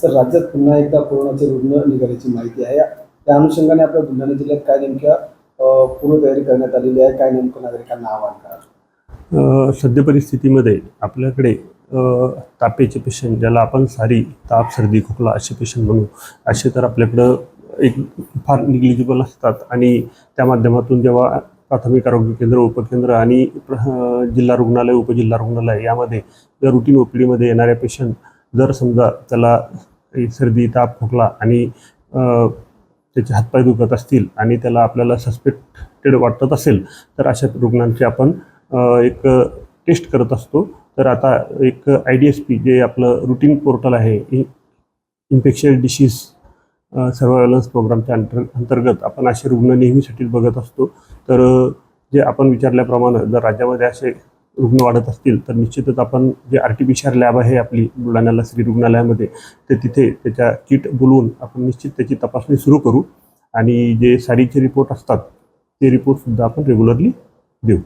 Sir राज्यात पुन्हा एकदा कोरोनाचे रुग्ण निघाल्याची माहिती आहे. त्या अनुषंगाने आपल्या बुलढाणा जिल्ह्यात काय नेमक्या पूर्वतयारी करण्यात आलेली आहे? काय नेमकं नागरिकांना आवाहन करा सद्य परिस्थितीमध्ये आपल्याकडे तापेचे पेशंट ज्याला आपण सारी ताप सर्दी खोकला असे पेशंट म्हणू असे तर आपल्याकडं एक फार निग्लिजिबल असतात. आणि त्या माध्यमातून जेव्हा प्राथमिक आरोग्य केंद्र उपकेंद्र आणि प्र- जिल्हा रुग्णालय उपजिल्हा रुग्णालय यामध्ये या रुटीन ओपीडीमध्ये डीमध्ये येणाऱ्या पेशंट जर समजा त्याला सर्दी ताप खोकला आणि त्याचे हातपाय दुखत असतील आणि त्याला आपल्याला सस्पेक्टेड वाटत असेल तर अशा रुग्णांची आपण एक टेस्ट करत असतो. तर आता एक आय डी एस पी जे आपलं रुटीन पोर्टल आहे इ इन्फेक्शन डिसीज सर्वायलन्स प्रोग्रामच्या अंतर अंतर्गत आपण असे रुग्ण नेहमीसाठी बघत असतो. तर जे आपण विचारल्याप्रमाणे जर राज्यामध्ये असे रुग्ण वाढत असतील तर निश्चितच आपण जे R T P C R lab आहे आपली बुलढाण्याला श्री रुग्णालयामध्ये तर तिथे त्याच्या किट बोलवून आपण निश्चित त्याची तपासणी सुरू करू आणि जे सारीचे रिपोर्ट असतात ते रिपोर्टसुद्धा आपण रेग्युलरली देऊ.